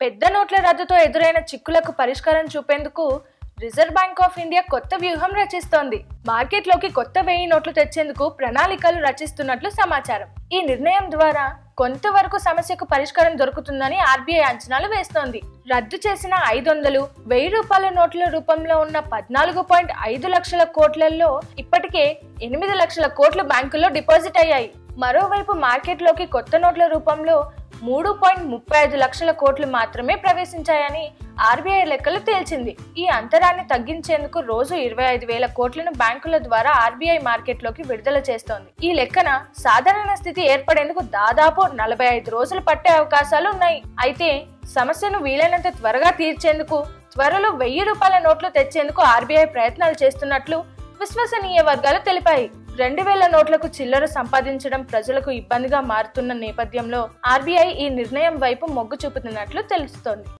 పెద్ద నోట్ల రద్దుతో ఎదురైన చిక్కులకు పరిష్కారం చూపేందుకు రిజర్వ్ బ్యాంక్ ఆఫ్ ఇండియా కొత్త వ్యూహం రచిస్తోంది. మార్కెట్లోకి కొత్త వెయ్యి నోట్లు తెచ్చేందుకు ప్రణాళికలు రచిస్తున్నట్లు సమాచారం. ఈ నిర్ణయం ద్వారా కొంతవరకు సమస్యకు పరిష్కారం దొరుకుతుందని ఆర్బీఐ అంచనాలు వేస్తోంది. రద్దు చేసిన ఐదు వందలు వెయ్యి రూపాయల నోట్ల రూపంలో ఉన్న పద్నాలుగు పాయింట్ ఐదు లక్షల కోట్లలో ఇప్పటికే ఎనిమిది లక్షల కోట్లు బ్యాంకుల్లో డిపాజిట్ అయ్యాయి. మరోవైపు మార్కెట్లోకి కొత్త నోట్ల రూపంలో మూడు పాయింట్ ముప్పై ఐదు లక్షల కోట్లు మాత్రమే ప్రవేశించాయని ఆర్బీఐ లెక్కలు తేల్చింది. ఈ అంతరాన్ని తగ్గించేందుకు రోజు ఇరవై ఐదు వేల కోట్లను బ్యాంకుల ద్వారా ఆర్బీఐ మార్కెట్లోకి విడుదల చేస్తోంది. ఈ లెక్కన సాధారణ స్థితి ఏర్పడేందుకు దాదాపు నలభై ఐదు రోజులు పట్టే అవకాశాలు ఉన్నాయి. అయితే సమస్యను వీలైనంత త్వరగా తీర్చేందుకు త్వరలో వెయ్యి రూపాయల నోట్లు తెచ్చేందుకు ఆర్బీఐ ప్రయత్నాలు చేస్తున్నట్లు విశ్వసనీయ వర్గాలు తెలిపాయి. రెండు వేల నోట్లకు చిల్లర సంపాదించడం ప్రజలకు ఇబ్బందిగా మారుతున్న నేపథ్యంలో ఆర్బీఐ ఈ నిర్ణయం వైపు మొగ్గు చూపుతున్నట్లు తెలుస్తోంది.